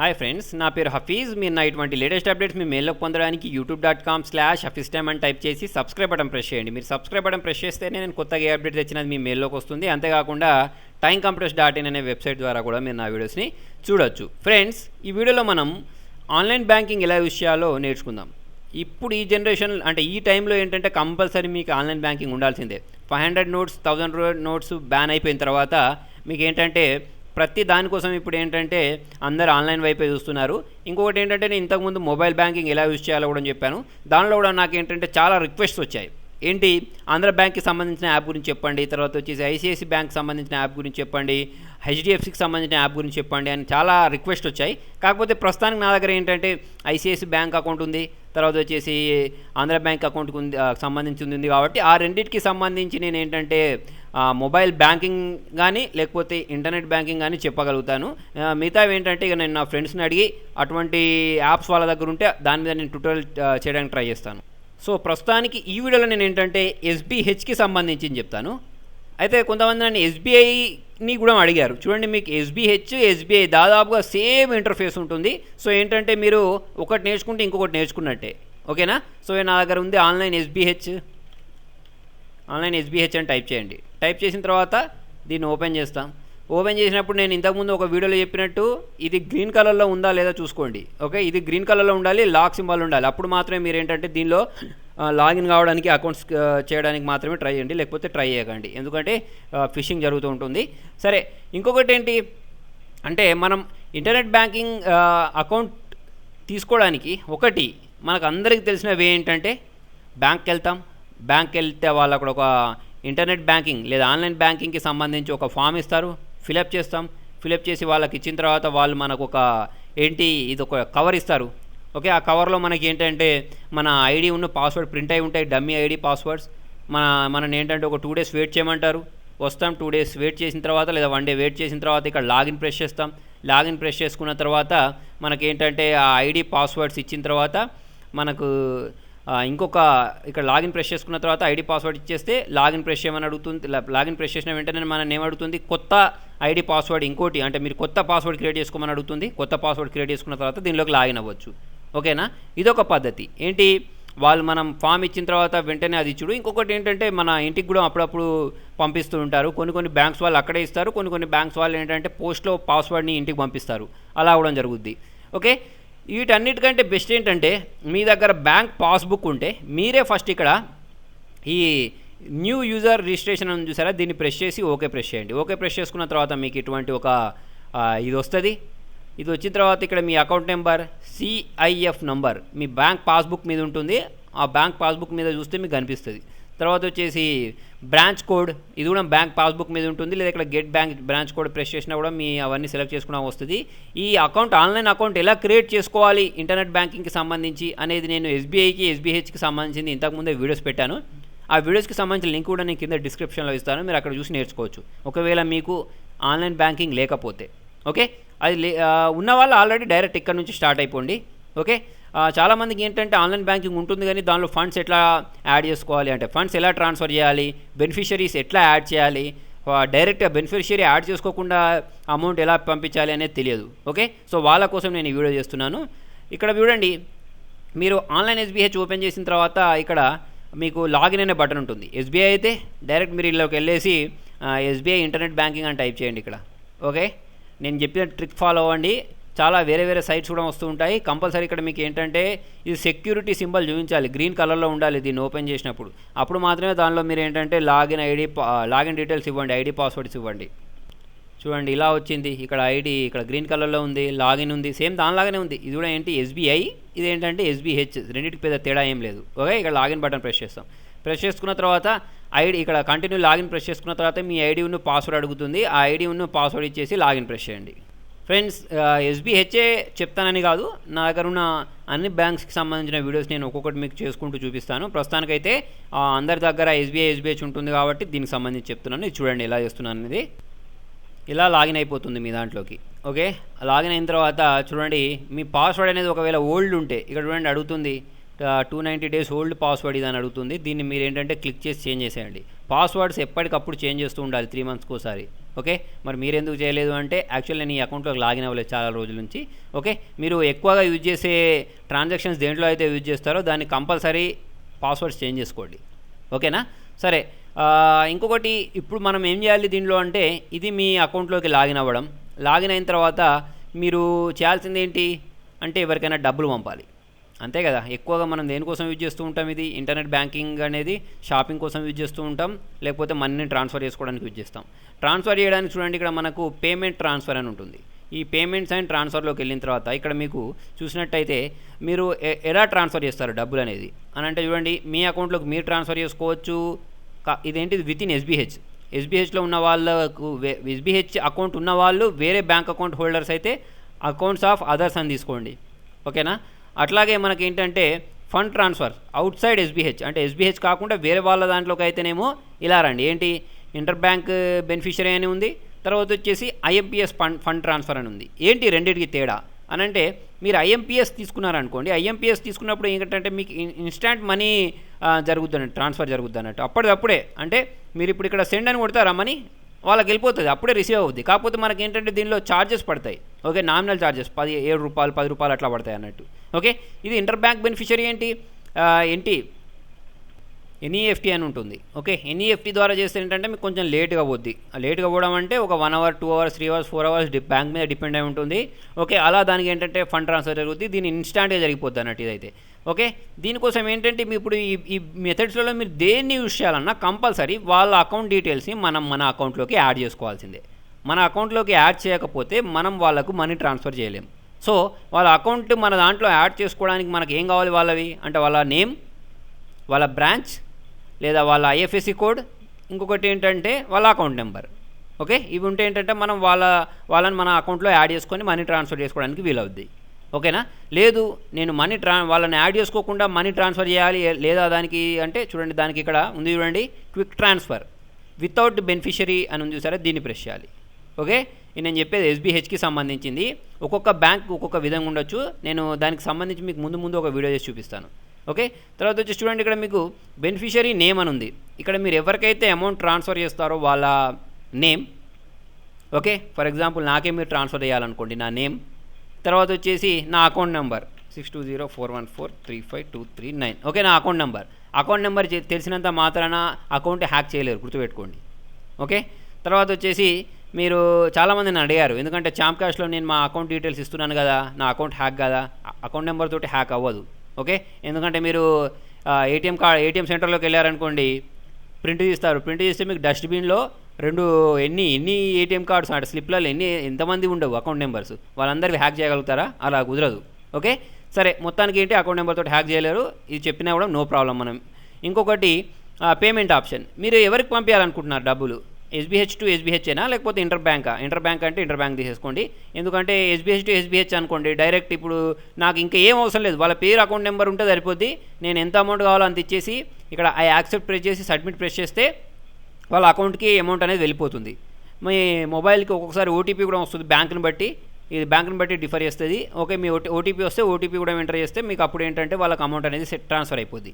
Hi friends నా పేరు హఫీజ్. మీరు నా ఇటువంటి లేటెస్ట్ అప్డేట్స్ మీ మెయిల్లో పొందడానికి YouTube dot com slash Hafeez time అని టైప్ చేసి సబ్స్క్రైబ్ బటన్ ప్రెస్ చేయండి. మీరు సబ్స్క్రైబ్ బటన్ ప్రెస్ చేస్తేనే నేను కొత్తగా ఏ అప్డేట్ తెచ్చినది మీ మెయిల్లోకి వస్తుంది. అంతేకాకుండా టైం కంప్యూటర్స్ డాట్ ఇన్ అనే వెబ్సైట్ ద్వారా కూడా మీరు నా వీడియోస్ని చూడొచ్చు. ఫ్రెండ్స్ ఈ వీడియోలో మనం ఆన్లైన్ బ్యాంకింగ్ ఎలా యూస్ చేయాలో నేర్చుకుందాం. ఇప్పుడు ఈ జనరేషన్ అంటే ఈ టైంలో ఏంటంటే కంపల్సరీ మీకు ఆన్లైన్ బ్యాంకింగ్ ఉండాల్సిందే. Five hundred notes thousand notes ban అయిపోయిన తర్వాత మీకు ఏంటంటే ప్రతి దానికోసం ఇప్పుడు ఏంటంటే అందరు ఆన్లైన్ వైపే చూస్తున్నారు. ఇంకొకటి ఏంటంటే నేను ఇంతకుముందు మొబైల్ బ్యాంకింగ్ ఎలా యూజ్ చేయాలో కూడా చెప్పాను. దానిలో కూడా నాకు ఏంటంటే చాలా రిక్వెస్ట్స్ వచ్చాయి. ఏంటి? ఆంధ్ర బ్యాంక్కి సంబంధించిన యాప్ గురించి చెప్పండి. తర్వాత వచ్చేసి ఐసిఐసి బ్యాంక్ సంబంధించిన యాప్ గురించి చెప్పండి. హెచ్డిఎఫ్సికి సంబంధించిన యాప్ గురించి చెప్పండి అని చాలా రిక్వెస్ట్ వచ్చాయి. కాకపోతే ప్రస్తుతానికి నా దగ్గర ఏంటంటే ఐసిఐసి బ్యాంక్ అకౌంట్ ఉంది. తర్వాత వచ్చేసి ఆంధ్ర బ్యాంక్ అకౌంట్కి ఉంది సంబంధించి ఉంది కాబట్టి ఆ రెండింటికి సంబంధించి నేను ఏంటంటే మొబైల్ బ్యాంకింగ్ కానీ లేకపోతే ఇంటర్నెట్ బ్యాంకింగ్ కానీ చెప్పగలుగుతాను. మిగతావి ఏంటంటే ఇక నేను నా ఫ్రెండ్స్ని అడిగి అటువంటి యాప్స్ వాళ్ళ దగ్గర ఉంటే దాని మీద నేను ట్యూటోరియల్ చేయడానికి ట్రై చేస్తాను. సో ప్రస్తుతానికి ఈ వీడియోలో నేను ఏంటంటే ఎస్బీహెచ్కి సంబంధించి చెప్తాను. అయితే కొంతమంది నన్ను ఎస్బీఐని కూడా అడిగారు. చూడండి మీకు ఎస్బీహెచ్ ఎస్బీఐ దాదాపుగా సేమ్ ఇంటర్ఫేస్ ఉంటుంది. సో ఏంటంటే మీరు ఒకటి నేర్చుకుంటే ఇంకొకటి నేర్చుకున్నట్టే. ఓకేనా? సో నా దగ్గర ఉంది ఆన్లైన్ ఎస్బీహెచ్. ఆన్లైన్ ఎస్బీహెచ్ అని టైప్ చేయండి. టైప్ చేసిన తర్వాత దీన్ని ఓపెన్ చేస్తాం. ఓపెన్ చేసినప్పుడు నేను ఇంతకుముందు ఒక వీడియోలో చెప్పినట్టు ఇది గ్రీన్ కలర్లో ఉందా లేదా చూసుకోండి. ఓకే? ఇది గ్రీన్ కలర్లో ఉండాలి లాక్ సింబల్ ఉండాలి. అప్పుడు మాత్రమే మీరు ఏంటంటే దీనిలో లాగిన్ కావడానికి అకౌంట్స్ చేయడానికి మాత్రమే ట్రై చేయండి లేకపోతే ట్రై చేయకండి. ఎందుకంటే ఫిషింగ్ జరుగుతూ ఉంటుంది. సరే ఇంకొకటి ఏంటి? అంటే మనం ఇంటర్నెట్ బ్యాంకింగ్ అకౌంట్ తీసుకోవడానికి ఒకటి మనకు అందరికీ తెలిసిన వే ఏంటంటే బ్యాంక్కి వెళ్తాం. బ్యాంక్కి వెళ్తే వాళ్ళు అక్కడ ఒక ఇంటర్నెట్ బ్యాంకింగ్ లేదా ఆన్లైన్ బ్యాంకింగ్కి సంబంధించి ఒక ఫామ్ ఇస్తారు ఫిలప్ చేస్తాం. ఫిలప్ చేసి వాళ్ళకి ఇచ్చిన తర్వాత వాళ్ళు మనకు ఒక ఏంటి ఇది ఒక కవర్ ఇస్తారు. ఓకే ఆ కవర్లో మనకి ఏంటంటే మన ఐడి ఉన్న పాస్వర్డ్ ప్రింట్ అయి ఉంటాయి డమ్మీ ఐడి పాస్వర్డ్స్. మన మనని ఏంటంటే ఒక టూ డేస్ వెయిట్ చేయమంటారు. వస్తాం టూ డేస్ వెయిట్ చేసిన తర్వాత లేదా వన్ డే వెయిట్ చేసిన తర్వాత ఇక్కడ లాగిన్ ప్రెస్ చేస్తాం. లాగిన్ ప్రెస్ చేసుకున్న తర్వాత మనకి ఏంటంటే ఆ ఐడి పాస్వర్డ్స్ ఇచ్చిన తర్వాత మనకు ఇంకొక ఇక్కడ లాగిన్ ప్రెస్ చేసుకున్న తర్వాత ఐడి పాస్వర్డ్ ఇచ్చేస్తే లాగిన్ ప్రెస్ చేయమని అడుగుతుంది లాగిన్ ప్రెస్ చేసిన వెంటనే మన ఏమడుగుతుంది కొత్త ఐడి పాస్వర్డ్ ఇంకోటి అంటే మీరు కొత్త పాస్వర్డ్ క్రియేట్ చేసుకోమని అడుగుతుంది. కొత్త పాస్వర్డ్ క్రియేట్ చేసుకున్న తర్వాత దీనిలోకి లాగిన్ అవ్వచ్చు. ఓకేనా? ఇదొక పద్ధతి. ఏంటి? వాళ్ళు మనం ఫామ్ ఇచ్చిన తర్వాత వెంటనే అది ఇచ్చుడు ఇంకొకటి ఏంటంటే మన ఇంటికి కూడా అప్పుడప్పుడు పంపిస్తూ ఉంటారు. కొన్ని కొన్ని బ్యాంక్స్ వాళ్ళు అక్కడే ఇస్తారు. కొన్ని కొన్ని బ్యాంక్స్ వాళ్ళు ఏంటంటే పోస్ట్లో పాస్వర్డ్ని ఇంటికి పంపిస్తారు. అలా అవ్వడం జరుగుద్ది. ఓకే? వీటన్నిటికంటే బెస్ట్ ఏంటంటే మీ దగ్గర బ్యాంక్ పాస్బుక్ ఉంటే మీరే ఫస్ట్ ఇక్కడ ఈ న్యూ యూజర్ రిజిస్ట్రేషన్ అని చూసారా? దీన్ని ప్రెస్ చేసి ఓకే ప్రెస్ చేయండి. ఓకే ప్రెస్ చేసుకున్న తర్వాత మీకు ఇటువంటి ఒక ఇది వస్తుంది. ఇది వచ్చిన తర్వాత ఇక్కడ మీ అకౌంట్ నెంబర్ సిఐఎఫ్ నంబర్ మీ బ్యాంక్ పాస్బుక్ మీద ఉంటుంది. ఆ బ్యాంక్ పాస్బుక్ మీద చూస్తే మీకు కనిపిస్తుంది. తర్వాత వచ్చేసి బ్రాంచ్ కోడ్ ఇది కూడా బ్యాంక్ పాస్బుక్ మీద ఉంటుంది. లేదా ఇక్కడ get bank branch code press చేసినా కూడా మీ అవన్నీ సెలెక్ట్ చేసుకున్నా వస్తుంది. ఈ అకౌంట్ ఆన్లైన్ అకౌంట్ ఎలా క్రియేట్ చేసుకోవాలి? ఇంటర్నెట్ బ్యాంకింగ్కి సంబంధించి అనేది నేను ఎస్బీఐకి ఎస్బీహెచ్కి సంబంధించింది ఇంతకుముందే వీడియోస్ పెట్టాను. ఆ వీడియోస్కి సంబంధించిన లింక్ కూడా నేను కింద డిస్క్రిప్షన్లో ఇస్తాను. మీరు అక్కడ చూసి నేర్చుకోవచ్చు. ఒకవేళ మీకు ఆన్లైన్ బ్యాంకింగ్ లేకపోతే. ఓకే? అది లే ఉన్న వాళ్ళు ఆల్రెడీ డైరెక్ట్ ఇక్కడ నుంచి స్టార్ట్ అయిపోండి. ఓకే? చాలామందికి ఏంటంటే ఆన్లైన్ బ్యాంకింగ్ ఉంటుంది కానీ దానిలో ఫండ్స్ ఎట్లా యాడ్ చేసుకోవాలి అంటే ఫండ్స్ ఎలా ట్రాన్స్ఫర్ చేయాలి బెనిఫిషరీస్ ఎట్లా యాడ్ చేయాలి డైరెక్ట్గా బెనిఫిషరీ యాడ్ చేసుకోకుండా అమౌంట్ ఎలా పంపించాలి అనేది తెలియదు. ఓకే? సో వాళ్ళ కోసం నేను ఈ వీడియో చేస్తున్నాను. ఇక్కడ చూడండి మీరు ఆన్లైన్ ఎస్బీహెచ్ ఓపెన్ చేసిన తర్వాత ఇక్కడ మీకు లాగిన్ అనే బటన్ ఉంటుంది. ఎస్బీఐ అయితే డైరెక్ట్ మీరు ఇళ్ళకి వెళ్ళేసి ఎస్బీఐ ఇంటర్నెట్ బ్యాంకింగ్ అని టైప్ చేయండి ఇక్కడ. ఓకే? నేను చెప్పిన ట్రిక్ ఫాలో అవ్వండి. చాలా వేరే వేరే సైట్స్ కూడా వస్తూ ఉంటాయి. కంపల్సరీ ఇక్కడ మీకు ఏంటంటే ఇది సెక్యూరిటీ సింబల్ చూపించాలి. గ్రీన్ కలర్లో ఉండాలి దీన్ని ఓపెన్ చేసినప్పుడు. అప్పుడు మాత్రమే దానిలో మీరు ఏంటంటే లాగిన్ ఐడి లాగిన్ డీటెయిల్స్ ఇవ్వండి ఐడి పాస్వర్డ్స్ ఇవ్వండి. చూడండి ఇలా వచ్చింది. ఇక్కడ ఐడి ఇక్కడ గ్రీన్ కలర్లో ఉంది లాగిన్ ఉంది. సేమ్ దానిలాగానే ఉంది. ఇది కూడా ఏంటి? ఎస్బీఐ ఇది ఏంటంటే ఎస్బీహెచ్ రెండింటికి పెద్ద తేడా ఏం లేదు. ఓకే ఇక్కడ లాగిన్ బటన్ ప్రెస్ చేస్తాం. ప్రెస్ చేసుకున్న తర్వాత ఐడి ఇక్కడ కంటిన్యూ లాగిన్ ప్రెస్ చేసుకున్న తర్వాత మీ ఐడి ఉన్న పాస్వర్డ్ అడుగుతుంది. ఆ ఐడి ఉన్న పాస్వర్డ్ ఇచ్చేసి లాగిన్ ప్రెస్ చేయండి. ఫ్రెండ్స్ ఎస్బీహెచ్ఏ చెప్తానని కాదు నా దగ్గర ఉన్న అన్ని బ్యాంక్స్కి సంబంధించిన వీడియోస్ నేను ఒక్కొక్కటి మీకు చేసుకుంటూ చూపిస్తాను. ప్రస్తుతానికైతే అందరి దగ్గర ఎస్బీఐ ఎస్బీహెచ్ ఉంటుంది కాబట్టి దీనికి సంబంధించి చెప్తున్నాను. ఇది చూడండి ఎలా చేస్తున్నాను అనేది. ఇలా లాగిన్ అయిపోతుంది మీ దాంట్లోకి. ఓకే? లాగిన్ అయిన తర్వాత చూడండి మీ పాస్వర్డ్ అనేది ఒకవేళ ఓల్డ్ ఉంటే ఇక్కడ చూడండి అడుగుతుంది two ninety days old password ఇది అని అడుగుతుంది. దీన్ని మీరు ఏంటంటే క్లిక్ చేసి చేంజ్ చేసేయండి. పాస్వర్డ్స్ ఎప్పటికప్పుడు చేంజ్ చేస్తూ ఉండాలి త్రీ మంత్స్కి ఒకసారి. ఓకే? మరి మీరు ఎందుకు చేయలేదు అంటే యాక్చువల్ నేను ఈ అకౌంట్లోకి లాగిన్ అవ్వలేదు చాలా రోజుల నుంచి. ఓకే? మీరు ఎక్కువగా యూజ్ చేసే ట్రాన్సాక్షన్స్ దేంట్లో అయితే యూజ్ చేస్తారో దాన్ని కంపల్సరీ పాస్వర్డ్స్ చేంజ్ చేసుకోండి. ఓకేనా? సరే. ఇంకొకటి ఇప్పుడు మనం ఏం చేయాలి దీనిలో అంటే ఇది మీ అకౌంట్లోకి లాగిన్ అవ్వడం. లాగిన్ అయిన తర్వాత మీరు చేయాల్సింది ఏంటి? అంటే ఎవరికైనా డబ్బులు పంపాలి. అంతే కదా. ఎక్కువగా మనం దేనికోసం యూజ్ చేస్తూ ఉంటాం ఇది? ఇంటర్నెట్ బ్యాంకింగ్ అనేది షాపింగ్ కోసం యూజ్ చేస్తూ ఉంటాం. లేకపోతే మనీని ట్రాన్స్ఫర్ చేసుకోవడానికి యూజ్ చేస్తాం. ట్రాన్స్ఫర్ చేయడానికి చూడండి ఇక్కడ మనకు పేమెంట్ ట్రాన్స్ఫర్ అని ఉంటుంది. ఈ పేమెంట్స్ అండ్ ట్రాన్స్ఫర్లోకి వెళ్ళిన తర్వాత ఇక్కడ మీకు చూసినట్టయితే మీరు ఎలా ట్రాన్స్ఫర్ చేస్తారు డబ్బులు అనేది? అని అంటే చూడండి మీ అకౌంట్లోకి మీరు ట్రాన్స్ఫర్ చేసుకోవచ్చు. ఇదేంటిది? With in SBH. ఎస్బీహెచ్లో ఉన్న వాళ్ళకు ఎస్బీహెచ్ అకౌంట్ ఉన్న వాళ్ళు వేరే బ్యాంక్ అకౌంట్ హోల్డర్స్ అయితే అకౌంట్స్ ఆఫ్ అదర్స్ అని తీసుకోండి. ఓకేనా? అట్లాగే మనకి ఏంటంటే fund transfer outside SBH అంటే ఎస్బీహెచ్ కాకుండా వేరే వాళ్ళ దాంట్లోకి అయితేనేమో ఇలా రండి. ఏంటి? ఇంటర్ బ్యాంక్ బెనిఫిషరీ అని ఉంది తర్వాత వచ్చేసి ఐఎంపిఎస్ ఫండ్ ఫండ్ ట్రాన్స్ఫర్ అని ఉంది. ఏంటి రెండింటికి తేడా? అని అంటే మీరు ఐఎంపిఎస్ తీసుకున్నారనుకోండి ఐఎంపిఎస్ తీసుకున్నప్పుడు ఏంటంటే మీకు ఇన్స్టాంట్ మనీ జరుగుద్ది అన్నట్టు ట్రాన్స్ఫర్ జరుగుద్ది అన్నట్టు అప్పటిదప్పుడే అంటే మీరు ఇప్పుడు ఇక్కడ సెండ్ అని కొడతారా మనీ? వాళ్ళకి వెళ్ళిపోతుంది అప్పుడే రిసీవ్ అవుద్ది. కాకపోతే మనకి ఏంటంటే దీనిలో ఛార్జెస్ పడతాయి. ఓకే నామినల్ ఛార్జెస్ పది ఏడు రూపాయలు పది రూపాయలు అట్లా పడతాయి అన్నట్టు. ఓకే ఇది ఇంటర్ బ్యాంక్ బెనిఫిషరీ ఏంటి? ఏంటి? ఎన్ఈఎఫ్టీ అని ఉంటుంది. ఓకే ఎన్ఈఎఫ్టీ ద్వారా చేస్తే ఏంటంటే మీకు కొంచెం లేట్గా పోద్ది. లేట్గా పోవడం అంటే ఒక one hour two hours three hours four hours bank మీద డిపెండ్ అయి ఉంటుంది. ఓకే అలా దానికి ఏంటంటే ఫండ్ ట్రాన్స్ఫర్ జరుగుతుంది దీని ఇన్స్టాంట్గా జరిగిపోద్ది అన్నట్టు ఇదైతే. ఓకే? దీనికోసం ఏంటంటే ఇప్పుడు ఈ ఈ మెథడ్స్లో మీరు దేన్ని యూజ్ చేయాలన్నా కంపల్సరీ వాళ్ళ అకౌంట్ డీటెయిల్స్ని మనం మన అకౌంట్లోకి యాడ్ చేసుకోవాల్సిందే. మన అకౌంట్లోకి యాడ్ చేయకపోతే మనం వాళ్ళకు మనీ ట్రాన్స్ఫర్ చేయలేం. సో వాళ్ళ అకౌంట్ మన దాంట్లో యాడ్ చేసుకోవడానికి మనకి ఏం కావాలి వాళ్ళవి? అంటే వాళ్ళ నేమ్ వాళ్ళ బ్రాంచ్ లేదా వాళ్ళ ఐఎఫ్ఎస్సి కోడ్ ఇంకొకటి ఏంటంటే వాళ్ళ అకౌంట్ నెంబర్ ఓకే? ఇవి ఉంటే ఏంటంటే మనం వాళ్ళ వాళ్ళని మన అకౌంట్లో యాడ్ చేసుకొని మనీ ట్రాన్స్ఫర్ చేసుకోవడానికి వీలవుద్ది. ఓకేనా? లేదు నేను మనీ ట్రా వాళ్ళని యాడ్ చేసుకోకుండా మనీ ట్రాన్స్ఫర్ చేయాలి లేదా దానికి అంటే చూడండి దానికి ఇక్కడ ఉంది చూడండి క్విక్ ట్రాన్స్ఫర్. వితౌట్ బెనిఫిషరీ అని ఉంది సరే దీన్ని ప్రెస్ చేయాలి. ఓకే? ఇది నేను చెప్పేది ఎస్బీహెచ్కి సంబంధించింది. ఒక్కొక్క బ్యాంక్ ఒక్కొక్క విధంగా ఉండొచ్చు. నేను దానికి సంబంధించి మీకు ముందు ముందు ఒక వీడియో చేసి చూపిస్తాను. ఓకే? తర్వాత వచ్చి చూడండి ఇక్కడ మీకు బెనిఫిషరీ నేమ్ అని ఉంది. ఇక్కడ మీరు ఎవరికైతే అమౌంట్ ట్రాన్స్ఫర్ చేస్తారో వాళ్ళ నేమ్ ఓకే? ఫర్ ఎగ్జాంపుల్ నాకే మీరు ట్రాన్స్ఫర్ చేయాలనుకోండి నా నేమ్. తర్వాత వచ్చేసి నా account number six two zero four one four three five two three nine. Okay నా అకౌంట్ నెంబర్. అకౌంట్ నెంబర్ తెలిసినంత మాత్రాన అకౌంట్ హ్యాక్ చేయలేరు గుర్తుపెట్టుకోండి. ఓకే? తర్వాత వచ్చేసి మీరు చాలామంది నన్ను అడిగారు ఎందుకంటే చాంప్ క్యాష్లో నేను మా అకౌంట్ డీటెయిల్స్ ఇస్తున్నాను కదా నా అకౌంట్ హ్యాక్ కదా అకౌంట్ నెంబర్ తోటి హ్యాక్ అవ్వదు. ఓకే? ఎందుకంటే మీరు ఏటీఎం కార్డ్ ఏటీఎం సెంటర్లోకి వెళ్ళారనుకోండి ప్రింట్ తీస్తారు. ప్రింట్ తీస్తే మీకు డస్ట్బిన్లో రెండు ఎన్ని ఎన్ని ఏటీఎం కార్డ్స్ అంటే స్లిప్లలో ఎన్ని ఎంతమంది ఉండవు అకౌంట్ నెంబర్స్ వాళ్ళందరివి హ్యాక్ చేయగలుగుతారా? అలా కుదరదు. ఓకే సరే మొత్తానికి ఏంటి? అకౌంట్ నెంబర్ తోటి హ్యాక్ చేయలేరు. ఇది చెప్పినా కూడా నో ప్రాబ్లం మనం. ఇంకొకటి పేమెంట్ ఆప్షన్ మీరు ఎవరికి పంపించాలనుకుంటున్నారు డబ్బులు? ఎస్బీహెచ్ టు ఎస్బీహెచ్ లేకపోతే ఇంటర్ బ్యాంకా ఇంటర్ బ్యాంక్ అంటే ఇంటర్ బ్యాంక్ తీసేసుకోండి. ఎందుకంటే ఎస్బీహెచ్ టు ఎస్బీహెచ్ అనుకోండి డైరెక్ట్ ఇప్పుడు నాకు ఇంకా ఏం అవసరం లేదు. వాళ్ళ పేరు అకౌంట్ నెంబర్ ఉంటే సరిపోద్ది. నేను ఎంత అమౌంట్ కావాలో అంత ఇచ్చేసి ఇక్కడ ఐ యాక్సెప్ట్ ప్రెస్ చేసి సబ్మిట్ ప్రెస్ చేస్తే వాళ్ళ అకౌంట్కి అమౌంట్ అనేది వెళ్ళిపోతుంది. మీ మొబైల్కి ఒక్కొక్కసారి ఓటీపీ కూడా వస్తుంది బ్యాంకుని బట్టి. ఇది బ్యాంకుని బట్టి డిఫర్ చేస్తుంది. ఓకే మీ ఓటీ ఓటీపీ వస్తే ఓటీపీ కూడా ఎంటర్ చేస్తే మీకు అప్పుడు ఏంటంటే వాళ్ళకి అమౌంట్ అనేది ట్రాన్స్ఫర్ అయిపోద్ది.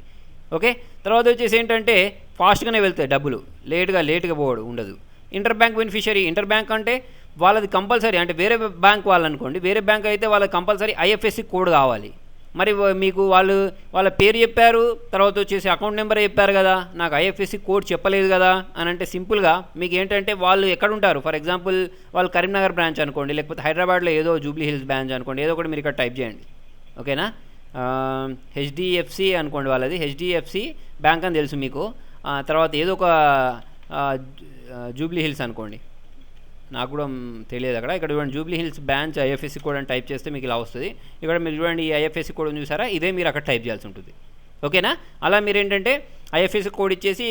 ఓకే తర్వాత వచ్చేసి ఏంటంటే ఫాస్ట్గానే వెళ్తాయి డబ్బులు. లేట్గా లేట్గా పోవడం ఉండదు. Inter bank beneficiary inter bank అంటే వాళ్ళది కంపల్సరీ అంటే వేరే బ్యాంక్ వాళ్ళనుకోండి వేరే బ్యాంక్ అయితే వాళ్ళకి కంపల్సరీ ఐఎఫ్ఎస్సి కోడ్ కావాలి. మరి మీకు వాళ్ళు వాళ్ళ పేరు చెప్పారు తర్వాత వచ్చేసి అకౌంట్ నెంబర్ చెప్పారు కదా నాకు ఐఎఫ్ఎస్సి కోడ్ చెప్పలేదు కదా అని అంటే సింపుల్గా మీకు ఏంటంటే వాళ్ళు ఎక్కడ ఉంటారు? ఫర్ ఎగ్జాంపుల్ వాళ్ళు కరీంనగర్ బ్రాంచ్ అనుకోండి లేకపోతే హైదరాబాద్లో ఏదో జూబ్లీ హిల్స్ బ్రాంచ్ అనుకోండి ఏదో ఒకటి మీరు ఇక్కడ టైప్ చేయండి. ఓకేనా? హెచ్డిఎఫ్సి అనుకోండి వాళ్ళది హెచ్డిఎఫ్సి బ్యాంక్ అని తెలుసు మీకు. తర్వాత ఏదో ఒక జూబ్లీ హిల్స్ అనుకోండి. నాకు కూడా తెలియదు అక్కడ. ఇక్కడ చూడండి Jubilee Hills branch IFSC code అని టైప్ చేస్తే మీకు ఇలా వస్తుంది. ఇక్కడ మీరు చూడండి ఈ ఐఎఫ్ఎస్సి కోడ్ చూసారా? ఇదే మీరు అక్కడ టైప్ చేయాల్సి ఉంటుంది. ఓకేనా? అలా మీరు ఏంటంటే ఐఎఫ్ఎస్సి కోడ్ ఇచ్చేసి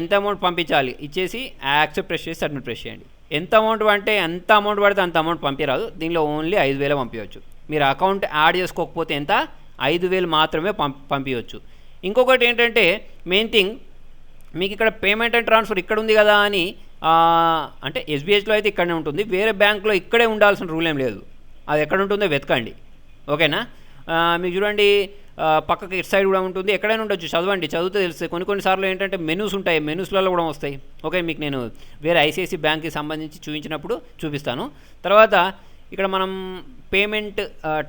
ఎంత అమౌంట్ పంపించాలి? ఇచ్చేసి యాక్సెప్ట్ ప్రెస్ చేసి సబ్మిట్ ప్రెస్ చేయండి. ఎంత అమౌంట్ అంటే ఎంత అమౌంట్ పడితే అంత అమౌంట్ పంపించరాదు దీనిలో ఓన్లీ ఐదు వేలు పంపించవచ్చు మీరు అకౌంట్ యాడ్ చేసుకోకపోతే ఎంత? ఐదు వేలు మాత్రమే పంప పంపించవచ్చు ఇంకొకటి ఏంటంటే మెయిన్ థింగ్ మీకు ఇక్కడ పేమెంట్ అండ్ ట్రాన్స్ఫర్ ఇక్కడ ఉంది కదా అని అంటే ఎస్బీహెచ్లో అయితే ఇక్కడనే ఉంటుంది. వేరే బ్యాంక్లో ఇక్కడే ఉండాల్సిన రూల్ ఏం లేదు. అది ఎక్కడ ఉంటుందో వెతకండి. ఓకేనా? మీరు మీకు చూడండి పక్కకి ఇటు సైడ్ కూడా ఉంటుంది. ఎక్కడైనా ఉండొచ్చు. చదవండి. చదివితే తెలుస్తుంది. కొన్ని కొన్నిసార్లు ఏంటంటే మెనూస్ ఉంటాయి. మెనూస్లలో కూడా వస్తాయి. ఓకే మీకు నేను వేరే ఐసిఐసి బ్యాంక్కి సంబంధించి చూపించినప్పుడు చూపిస్తాను. తర్వాత ఇక్కడ మనం పేమెంట్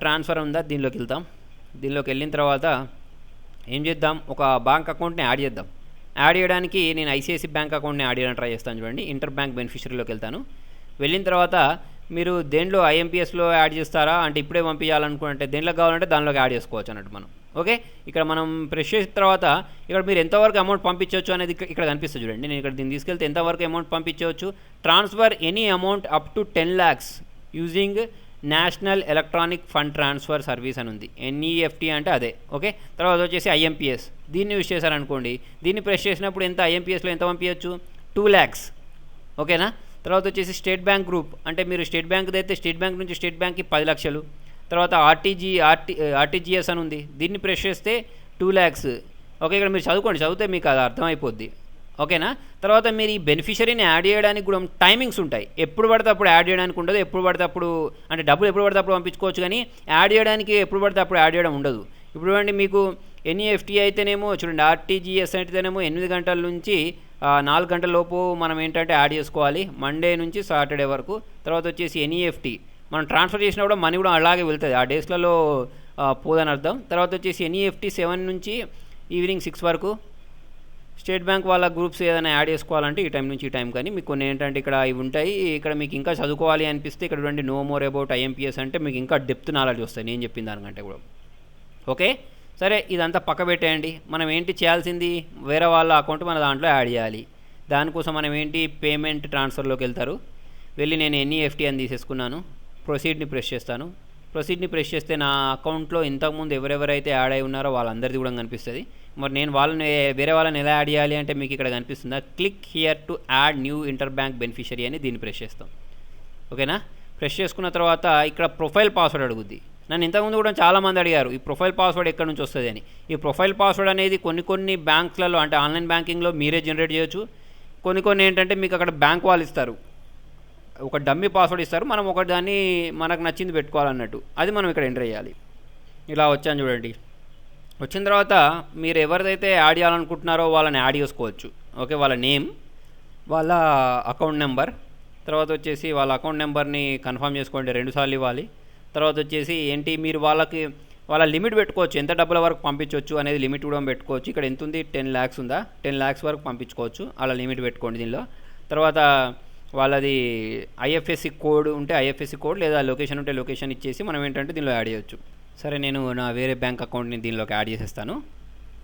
ట్రాన్స్ఫర్ ఉందా? దీనిలోకి వెళ్తాం. దీనిలోకి వెళ్ళిన తర్వాత ఏం చేద్దాం? ఒక బ్యాంక్ అకౌంట్ని యాడ్ చేద్దాం. యాడ్ చేయడానికి నేను ఐసిఐసి బ్యాంక్ అకౌంట్ని యాడ్ చేయడానికి ట్రై చేస్తాను చూడండి. ఇంటర్ బ్యాంక్ బెనిఫిషరీలోకి వెళ్తాను. వెళ్ళిన తర్వాత మీరు దేంట్లో ఐఎంపిఎస్లో యాడ్ చేస్తారా? అంటే ఇప్పుడే పంపించాలనుకుంటే దేంట్లో కావాలంటే దానిలోకి యాడ్ చేసుకోవచ్చు అన్నట్టు మనం. ఓకే? ఇక్కడ మనం ప్రెస్ చేసిన తర్వాత ఇక్కడ మీరు ఎంతవరకు అమౌంట్ పంపించవచ్చు అనేది ఇక్కడ ఇక్కడ కనిపిస్తుంది చూడండి. నేను ఇక్కడ దీన్ని తీసుకెళ్తే ఎంతవరకు అమౌంట్ పంపించవచ్చు? Transfer any amount up to ten lakhs using national electronic fund transfer service అని ఉంది. ఎన్ఈఎఫ్టీ అంటే అదే ఓకే? తర్వాత వచ్చేసి ఐఎంపీఎస్ దీన్ని యూజ్ చేశారనుకోండి దీన్ని ప్రెస్ చేసినప్పుడు ఎంత ఐఎంపీఎస్లో ఎంత పంపించవచ్చు టూ ల్యాక్స్. ఓకేనా? తర్వాత వచ్చేసి స్టేట్ బ్యాంక్ గ్రూప్. అంటే మీరు స్టేట్ బ్యాంక్ అయితే స్టేట్ బ్యాంక్ నుంచి స్టేట్ బ్యాంక్కి పది లక్షలు. తర్వాత ఆర్టీజీ ఆర్టీ ఆర్టీజీఎస్ అని ఉంది. దీన్ని ప్రెస్ చేస్తే టూ ల్యాక్స్. ఓకే? ఇక్కడ మీరు చదువుకోండి చదివితే మీకు అది అర్థమైపోద్ది. ఓకేనా? తర్వాత మీరు ఈ బెనిఫిషరీని యాడ్ చేయడానికి కూడా టైమింగ్స్ ఉంటాయి. ఎప్పుడు పడితే అప్పుడు యాడ్ చేయడానికి ఉండదు ఎప్పుడు పడితే అప్పుడు అంటే డబ్బులు ఎప్పుడు పడితే అప్పుడు పంపించుకోవచ్చు కానీ యాడ్ చేయడానికి ఎప్పుడు పడితే అప్పుడు యాడ్ చేయడం ఉండదు. ఇప్పుడు చూడండి మీకు ఎన్ఈఎఫ్టీ అయితేనేమో చూడండి ఆర్టీజీఎస్ అయితేనేమో ఎనిమిది గంటల నుంచి నాలుగు గంటల లోపు మనం ఏంటంటే యాడ్ చేసుకోవాలి. మండే నుంచి సాటర్డే వరకు. తర్వాత వచ్చేసి ఎన్ఈఎఫ్టీ మనం ట్రాన్స్ఫర్ చేసినా కూడా మనీ కూడా అలాగే వెళ్తుంది. ఆ డేస్లలో పోదని అర్థం. తర్వాత వచ్చేసి ఎన్ఈఎఫ్టీ సెవెన్ నుంచి ఈవినింగ్ సిక్స్ వరకు. స్టేట్ బ్యాంక్ వాళ్ళ గ్రూప్స్ ఏదైనా యాడ్ చేసుకోవాలంటే ఈ టైం నుంచి ఈ టైం కానీ మీకు కొన్ని ఏంటంటే ఇక్కడ ఇవి ఉంటాయి. ఇక్కడ మీకు ఇంకా చదువుకోవాలి అనిపిస్తే ఇక్కడ చూడండి నో మోర్ అబౌట్ ఐఎంపీఎస్ అంటే మీకు ఇంకా డెప్త్ నాలెడ్జ్ వస్తాయి. నేను చెప్పిన దానికంటే కూడా. ఓకే? సరే ఇదంతా పక్క పెట్టేయండి. మనం ఏంటి చేయాల్సింది? వేరే వాళ్ళ అకౌంట్ మన దాంట్లో యాడ్ చేయాలి. దానికోసం మనం ఏంటి పేమెంట్ ట్రాన్స్ఫర్లోకి వెళ్తారు. వెళ్ళి నేను ఎన్ఈఎఫ్టీ అని తీసేసుకున్నాను ప్రొసీడ్ని ప్రెస్ చేస్తాను. ప్రొసీడ్ని ప్రెస్ చేస్తే నా అకౌంట్లో ఇంతకుముందు ఎవరెవరైతే యాడ్ అయి ఉన్నారో వాళ్ళందరిది కూడా కనిపిస్తుంది. మరి నేను వాళ్ళని వేరే వాళ్ళని ఎలా యాడ్ చేయాలి అంటే మీకు ఇక్కడ కనిపిస్తుందా? Click here to add new inter bank beneficiary అని దీన్ని ప్రెస్ చేస్తాం. ఓకేనా? ప్రెస్ చేసుకున్న తర్వాత ఇక్కడ ప్రొఫైల్ పాస్వర్డ్ అడుగుద్ది. నన్ను ఇంతకుముందు కూడా చాలామంది అడిగారు ఈ ప్రొఫైల్ పాస్వర్డ్ ఎక్కడి నుంచి వస్తుంది? అని. ఈ ప్రొఫైల్ పాస్వర్డ్ అనేది కొన్ని కొన్ని బ్యాంక్లలో అంటే ఆన్లైన్ బ్యాంకింగ్లో మీరే జనరేట్ చేయొచ్చు. కొన్ని కొన్ని ఏంటంటే మీకు అక్కడ బ్యాంక్ వాళ్ళు ఇస్తారు. ఒక డమ్మీ పాస్వర్డ్ ఇస్తారు. మనం ఒక దాన్ని మనకు నచ్చింది పెట్టుకోవాలన్నట్టు. అది మనం ఇక్కడ ఎంటర్ చేయాలి. ఇలా వచ్చాను చూడండి. వచ్చిన తర్వాత మీరు ఎవరిదైతే యాడ్ చేయాలనుకుంటున్నారో వాళ్ళని యాడ్ చేసుకోవచ్చు. ఓకే వాళ్ళ నేమ్ వాళ్ళ అకౌంట్ నెంబర్ తర్వాత వచ్చేసి వాళ్ళ అకౌంట్ నెంబర్ని కన్ఫర్మ్ చేసుకోండి రెండుసార్లు ఇవ్వాలి. తర్వాత వచ్చేసి ఏంటి మీరు వాళ్ళకి వాళ్ళ లిమిట్ పెట్టుకోవచ్చు. ఎంత డబ్బుల వరకు పంపించవచ్చు అనేది లిమిట్ కూడా పెట్టుకోవచ్చు. ఇక్కడ ఎంత ఉంది? టెన్ ల్యాక్స్ ఉందా? టెన్ ల్యాక్స్ వరకు పంపించుకోవచ్చు. అలా లిమిట్ పెట్టుకోండి దీనిలో. తర్వాత వాళ్ళది ఐఎఫ్ఎస్సి కోడ్ ఉంటే ఐఎఫ్ఎస్సి కోడ్ లేదా లొకేషన్ ఉంటే లొకేషన్ ఇచ్చేసి మనం ఏంటంటే దీనిలో యాడ్ చేయొచ్చు. సరే నేను నా వేరే బ్యాంక్ అకౌంట్ని దీనిలోకి యాడ్ చేసేస్తాను.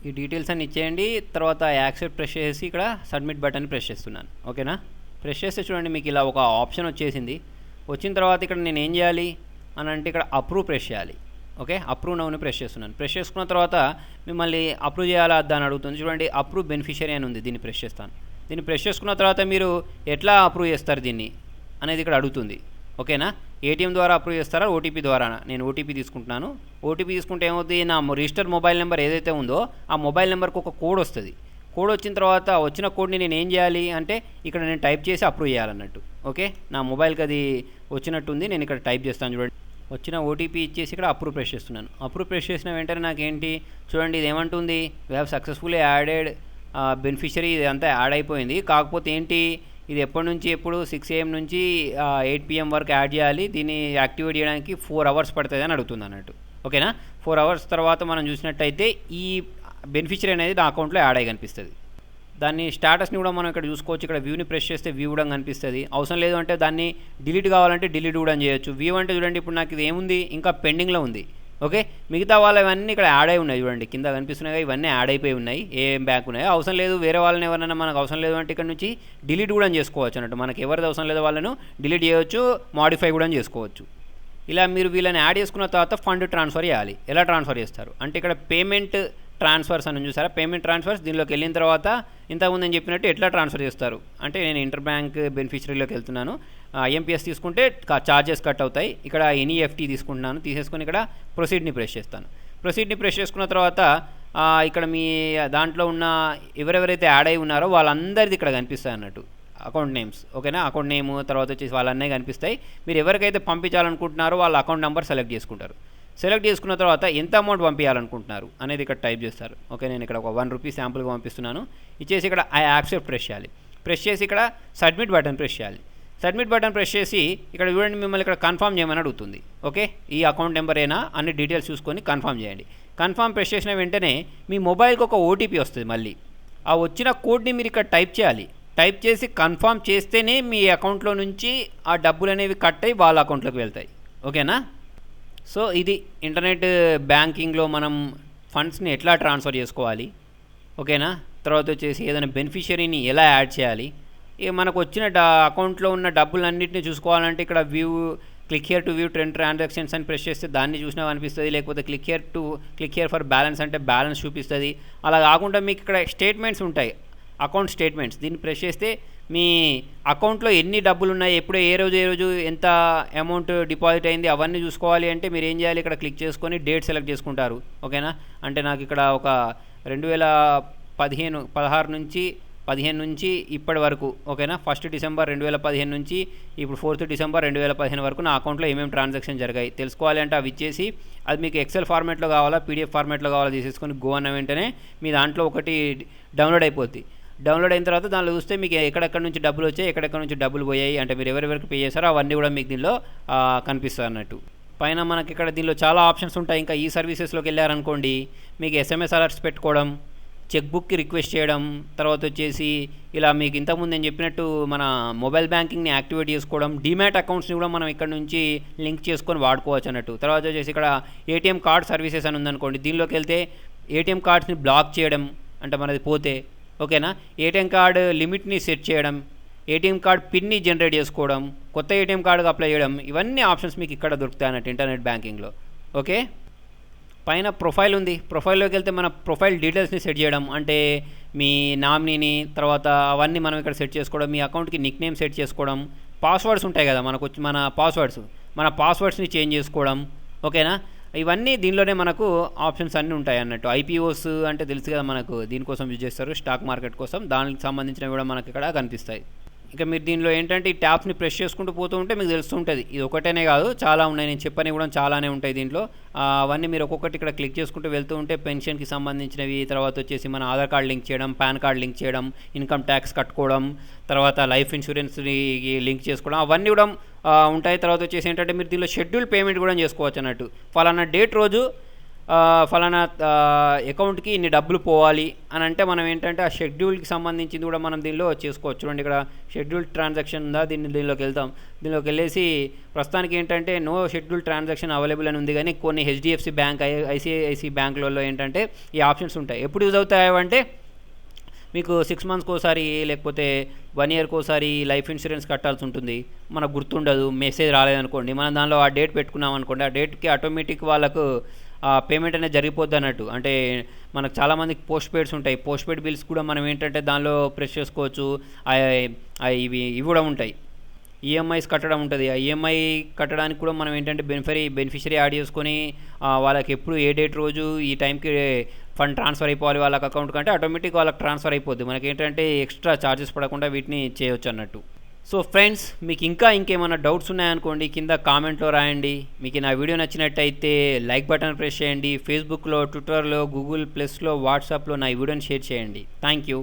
ఈ డీటెయిల్స్ అన్ని ఇచ్చేయండి. తర్వాత యాక్సెప్ట్ ప్రెస్ చేసి ఇక్కడ సబ్మిట్ బటన్ ప్రెస్ చేస్తున్నాను. ఓకేనా ప్రెస్ చేస్తే చూడండి మీకు ఇలా ఒక ఆప్షన్ వచ్చేసింది. వచ్చిన తర్వాత ఇక్కడ నేను ఏం చేయాలి? అని అంటే ఇక్కడ అప్రూవ్ ప్రెస్ చేయాలి. ఓకే అప్రూవ్ నవ్వుని ప్రెస్ చేస్తున్నాను. ప్రెస్ చేసుకున్న తర్వాత మిమ్మల్ని అప్రూవ్ చేయాలా? అని అడుగుతుంది. చూడండి అప్రూవ్ బెనిఫిషియరీ అని ఉంది. దీన్ని ప్రెస్ చేస్తాను. దీన్ని ప్రెస్ చేసుకున్న తర్వాత మీరు ఎట్లా అప్రూవ్ చేస్తారు దీన్ని అనేది ఇక్కడ అడుగుతుంది. ఓకేనా? ఏటీఎం ద్వారా అప్రూవ్ చేస్తారా? ఓటీపీ ద్వారా నేను ఓటీపీ తీసుకుంటున్నాను. ఓటీపీ తీసుకుంటే ఏమవుతుంది నా రిజిస్టర్ మొబైల్ నెంబర్ ఏదైతే ఉందో ఆ మొబైల్ నెంబర్కి ఒక కోడ్ వస్తుంది. కోడ్ వచ్చిన తర్వాత వచ్చిన కోడ్ని నేను ఏం చేయాలి అంటే ఇక్కడ నేను టైప్ చేసి అప్రూవ్ చేయాలన్నట్టు. ఓకే? నా మొబైల్కి అది వచ్చినట్టుంది. నేను ఇక్కడ టైప్ చేస్తాను చూడండి. వచ్చిన ఓటీపీ ఇచ్చేసి ఇక్కడ అప్రూవ్ ప్రెస్ చేస్తున్నాను. అప్రూవ్ ప్రెస్ చేసిన వెంటనే నాకేంటి? చూడండి ఇది ఏమంటుంది? We have successfully added beneficiary ఇదంతా యాడ్ అయిపోయింది. కాకపోతే ఏంటి ఇది ఎప్పటి నుంచి ఎప్పుడు? సిక్స్ ఏఎం నుంచి ఎయిట్ పిఎం వరకు యాడ్ చేయాలి. దీన్ని యాక్టివేట్ చేయడానికి ఫోర్ అవర్స్ పడుతుంది అని అడుగుతుంది అన్నట్టు. ఓకేనా? ఫోర్ అవర్స్ తర్వాత మనం చూసినట్టయితే ఈ బెనిఫిషరీ అనేది నా అకౌంట్లో యాడ్ అయ్యి కనిపిస్తుంది. దాన్ని స్టేటస్ని కూడా మనం ఇక్కడ చూసుకోవచ్చు. ఇక్కడ వ్యూని ప్రెస్ చేస్తే వ్యూ కూడా కనిపిస్తుంది. అవసరం లేదు అంటే దాన్ని డిలీట్ కావాలంటే డిలీట్ కూడా చేయొచ్చు. వ్యూ అంటే చూడండి ఇప్పుడు నాకు ఇది ఏముంది? ఇంకా పెండింగ్లో ఉంది. ఓకే? మిగతా వాళ్ళవన్నీ ఇక్కడ యాడ్ అయి ఉన్నాయి చూడండి. కింద కనిపిస్తున్నాయి ఇవన్నీ యాడ్ అయిపోయి ఉన్నాయి. ఏ బ్యాంక్ ఉన్నాయి? అవసరం లేదు వేరే వాళ్ళని ఎవరైనా మనకు అవసరం లేదు అంటే ఇక్కడ నుంచి డిలీట్ కూడా చేసుకోవచ్చు అన్నట్టు. మనకి ఎవరిది అవసరం లేదో వాళ్ళను డిలీట్ చేయవచ్చు మాడిఫై కూడా చేసుకోవచ్చు. ఇలా మీరు వీళ్ళని యాడ్ చేసుకున్న తర్వాత ఫండ్ ట్రాన్స్ఫర్ చేయాలి. ఎలా ట్రాన్స్ఫర్ చేస్తారు? అంటే ఇక్కడ పేమెంట్ ట్రాన్స్ఫర్స్ అని చూసారా? పేమెంట్ ట్రాన్స్ఫర్స్ దీనిలోకి వెళ్ళిన తర్వాత ఇంతకుముందు నేను చెప్పినట్టు ఎట్లా ట్రాన్స్ఫర్ చేస్తారు? అంటే నేను ఇంటర్ బ్యాంక్ బెనిఫిషరీలోకి వెళ్తున్నాను. ఐఎంపీఎస్ తీసుకుంటే చార్జెస్ కట్ అవుతాయి. ఇక్కడ ఎన్ఈఎఫ్టీ తీసుకుంటున్నాను. తీసేసుకొని ఇక్కడ ప్రొసీడ్ని ప్రెస్ చేస్తాను. ప్రొసీడ్ని ప్రెస్ చేసుకున్న తర్వాత ఇక్కడ మీ దాంట్లో ఉన్న ఎవరెవరైతే యాడ్ అయి ఉన్నారో వాళ్ళందరిది ఇక్కడ కనిపిస్తాయి అన్నట్టు. అకౌంట్ నేమ్స్ ఓకేనా? అకౌంట్ నేమ్ తర్వాత వచ్చేసి వాళ్ళన్నీ కనిపిస్తాయి. మీరు ఎవరికైతే పంపించాలనుకుంటున్నారో వాళ్ళ అకౌంట్ నెంబర్ సెలెక్ట్ చేసుకుంటారు. సెలెక్ట్ చేసుకున్న తర్వాత ఎంత అమౌంట్ పంపించాలనుకుంటున్నారు అనేది ఇక్కడ టైప్ చేస్తారు. ఓకే నేను ఇక్కడ ఒక వన్ రూపీ శాంపుల్గా పంపిస్తున్నాను. ఇచ్చేసి ఇక్కడ ఐ యాక్సెప్ట్ ప్రెస్ చేయాలి. ప్రెస్ చేసి ఇక్కడ సబ్మిట్ బటన్ ప్రెస్ చేయాలి. సబ్మిట్ బటన్ ప్రెస్ చేసి ఇక్కడ చూడండి మిమ్మల్ని ఇక్కడ కన్ఫర్మ్ చేయమని అడుగుతుంది. ఓకే? ఈ అకౌంట్ నెంబర్ అయినా అన్ని డీటెయిల్స్ చూసుకొని కన్ఫర్మ్ చేయండి. కన్ఫర్మ్ ప్రెస్ చేసిన వెంటనే మీ మొబైల్కి ఒక ఓటీపీ వస్తుంది మళ్ళీ. ఆ వచ్చిన కోడ్ని మీరు ఇక్కడ టైప్ చేయాలి. టైప్ చేసి కన్ఫర్మ్ చేస్తేనే మీ అకౌంట్లో నుంచి ఆ డబ్బులు అనేవి కట్ అయ్యి వాళ్ళ అకౌంట్లోకి వెళ్తాయి. ఓకేనా? సో ఇది ఇంటర్నెట్ బ్యాంకింగ్లో మనం ఫండ్స్ని ఎట్లా ట్రాన్స్ఫర్ చేసుకోవాలి? ఓకేనా? తర్వాత వచ్చేసి ఏదైనా బెనిఫిషరీని ఎలా యాడ్ చేయాలి? మనకు వచ్చిన డా అకౌంట్లో ఉన్న డబ్బులన్నింటినీ చూసుకోవాలంటే ఇక్కడ view click here to view trend transactions అని ప్రెస్ చేస్తే దాన్ని చూసినా అనిపిస్తుంది. లేకపోతే click here to click here for balance అంటే బ్యాలెన్స్ చూపిస్తుంది. అలా కాకుండా మీకు ఇక్కడ స్టేట్మెంట్స్ ఉంటాయి. Account statements. దీన్ని ప్రెస్ చేస్తే మీ అకౌంట్లో ఎన్ని డబ్బులు ఉన్నాయి ఎప్పుడు ఏ రోజు ఏ రోజు ఎంత అమౌంట్ డిపాజిట్ అయింది అవన్నీ చూసుకోవాలి అంటే మీరు ఏం చేయాలి? ఇక్కడ క్లిక్ చేసుకొని డేట్ సెలెక్ట్ చేసుకుంటారు. ఓకేనా? అంటే నాకు ఇక్కడ ఒక రెండు వేల పదిహేను పదహారు నుంచి పదిహేను నుంచి ఇప్పటి వరకు ఓకేనా? ఫస్ట్ డిసెంబర్ రెండు వేల పదిహేను నుంచి ఇప్పుడు ఫోర్త్ డిసెంబర్ రెండు వేల పదిహేను వరకు నా అకౌంట్లో ఏమేమి ట్రాన్సాక్షన్ జరిగాయి తెలుసుకోవాలి అంటే అవి ఇచ్చేసి అది మీకు ఎక్సెల్ ఫార్మాట్లో కావాలా పీడిఎఫ్ ఫార్మాట్లో కావాలా తీసేసుకొని గో అన్న వెంటనే మీ దాంట్లో ఒకటి డౌన్లోడ్ అయిపోద్ది. డౌన్లోడ్ అయిన తర్వాత దానిలో చూస్తే మీకు ఎక్కడెక్కడ నుంచి డబ్బులు వచ్చాయి ఎక్కడెక్కడ నుంచి డబ్బులు పోయాయి అంటే మీరు ఎవరెవరికి పే చేశారో అవన్నీ కూడా మీకు దీనిలో కనిపిస్తాయి అన్నట్టు. పైన మనకి ఇక్కడ దీనిలో చాలా ఆప్షన్స్ ఉంటాయి. ఇంకా ఈ సర్వీసెస్లోకి వెళ్ళారనుకోండి మీకు ఎస్ఎంఎస్ అలర్ట్స్ పెట్టుకోవడం చెక్ బుక్కి రిక్వెస్ట్ చేయడం తర్వాత వచ్చేసి ఇలా మీకు ఇంతకుముందు నేను చెప్పినట్టు మన మొబైల్ బ్యాంకింగ్ని యాక్టివేట్ చేసుకోవడం డిమాట్ అకౌంట్స్ని కూడా మనం ఇక్కడ నుంచి లింక్ చేసుకొని వాడుకోవచ్చు అన్నట్టు. తర్వాత వచ్చేసి ఇక్కడ ఏటీఎం కార్డ్ సర్వీసెస్ అని ఉందనుకోండి దీనిలోకి వెళ్తే ఏటీఎం కార్డ్స్ని బ్లాక్ చేయడం అంటే మనది పోతే ఓకేనా? ఏటీఎం కార్డ్ లిమిట్ని సెట్ చేయడం ఏటీఎం కార్డ్ పిన్ని జనరేట్ చేసుకోవడం కొత్త ఏటీఎం కార్డుకు అప్లై చేయడం ఇవన్నీ ఆప్షన్స్ మీకు ఇక్కడ దొరుకుతాయి అన్నట్టు ఇంటర్నెట్ బ్యాంకింగ్లో. ఓకే? పైన ప్రొఫైల్ ఉంది. ప్రొఫైల్లోకి వెళ్తే మన ప్రొఫైల్ డీటెయిల్స్ని సెట్ చేయడం. అంటే మీ నామినీని తర్వాత అవన్నీ మనం ఇక్కడ సెట్ చేసుకోవడం మీ అకౌంట్కి నిక్ నేమ్ సెట్ చేసుకోవడం. పాస్వర్డ్స్ ఉంటాయి కదా మనకు మన పాస్వర్డ్స్. మన పాస్వర్డ్స్ని చేంజ్ చేసుకోవడం. ఓకేనా? ఇవన్నీ దీనిలోనే మనకు ఆప్షన్స్ అన్నీ ఉంటాయి అన్నట్టు. ఐపీఓస్ అంటే తెలుసు కదా మనకు దీనికోసం యూజ్ చేస్తారు. స్టాక్ మార్కెట్ కోసం. దానికి సంబంధించినవి కూడా మనకి ఇక్కడ కనిపిస్తాయి. ఇక మీరు దీనిలో ఏంటంటే ఈ ట్యాప్స్ని ప్రెస్ చేసుకుంటూ పోతూ ఉంటే మీకు తెలుస్తూ ఉంటుంది. ఇది ఒకటేనే కాదు చాలా ఉన్నాయి. నేను చెప్పని కూడా చాలానే ఉంటాయి దీంట్లో. అవన్నీ మీరు ఒక్కొక్కటి ఇక్కడ క్లిక్ చేసుకుంటూ వెళ్తూ ఉంటే పెన్షన్కి సంబంధించినవి తర్వాత వచ్చేసి మన ఆధార్ కార్డ్ లింక్ చేయడం పాన్ కార్డ్ లింక్ చేయడం ఇన్కమ్ ట్యాక్స్ కట్టుకోవడం తర్వాత లైఫ్ ఇన్సూరెన్స్ని లింక్ చేసుకోవడం అవన్నీ కూడా ఉంటాయి. తర్వాత వచ్చేసి ఏంటంటే మీరు దీనిలో షెడ్యూల్ పేమెంట్ కూడా చేసుకోవచ్చు అన్నట్టు. ఫలానా డేట్ రోజు ఫలానా అకౌంట్కి ఇన్ని డబ్బులు పోవాలి అని అంటే మనం ఏంటంటే ఆ షెడ్యూల్కి సంబంధించింది కూడా మనం దీనిలో చేసుకోవచ్చు. చూడండి ఇక్కడ షెడ్యూల్ ట్రాన్సాక్షన్ ఉందా? దీన్ని దీనిలోకి వెళ్తాం. దీనిలోకి వెళ్ళేసి ప్రస్తుతానికి ఏంటంటే నో షెడ్యూల్ ట్రాన్సాక్షన్ అవైలబుల్ అని ఉంది కానీ కొన్ని హెచ్డిఎఫ్సి బ్యాంక్ ఐసిఐసి బ్యాంకులలో ఏంటంటే ఈ ఆప్షన్స్ ఉంటాయి. ఎప్పుడు యూజ్ అవుతాయి అంటే మీకు సిక్స్ మంత్స్కి ఒకసారి లేకపోతే వన్ ఇయర్కి ఒకసారి లైఫ్ ఇన్సూరెన్స్ కట్టాల్సి ఉంటుంది. మనకు గుర్తుండదు మెసేజ్ రాలేదనుకోండి. మనం దానిలో ఆ డేట్ పెట్టుకున్నాం అనుకోండి ఆ డేట్కి ఆటోమేటిక్ వాళ్ళకు పేమెంట్ అనేది జరిగిపోద్ది అన్నట్టు. అంటే మనకు చాలామందికి పోస్ట్ పెయిడ్స్ ఉంటాయి. పోస్ట్ పెయిడ్ బిల్స్ కూడా మనం ఏంటంటే దానిలో ప్రెస్ చేసుకోవచ్చు. ఇవి ఇవి కూడా ఉంటాయి. ఈఎంఐస్ కట్టడం ఉంటుంది. ఆ ఈఎంఐ కట్టడానికి కూడా మనం ఏంటంటే బెనిఫరీ బెనిఫిషరీ యాడ్ చేసుకొని వాళ్ళకి ఎప్పుడు ఏ డేట్ రోజు ఈ టైంకి ఫండ్ ట్రాన్స్ఫర్ అయిపోవాలి వాళ్ళకి అకౌంట్ కంటే ఆటోమేటిక్ వాళ్ళకి ట్రాన్స్ఫర్ అయిపోద్ది. మనకి ఏంటంటే ఎక్స్ట్రా ఛార్జెస్ పడకుండా వీటిని చేయొచ్చు అన్నట్టు. సో ఫ్రెండ్స్ మీకు ఇంకా ఇంకేమైనా డౌట్స్ ఉన్నాయనుకోండి కింద కామెంట్లో రాయండి. మీకు నా వీడియో నచ్చినట్టయితే లైక్ బటన్ ప్రెస్ చేయండి. ఫేస్బుక్లో ట్విట్టర్లో గూగుల్ ప్లస్లో వాట్సాప్లో నా వీడియోని షేర్ చేయండి. Thank you.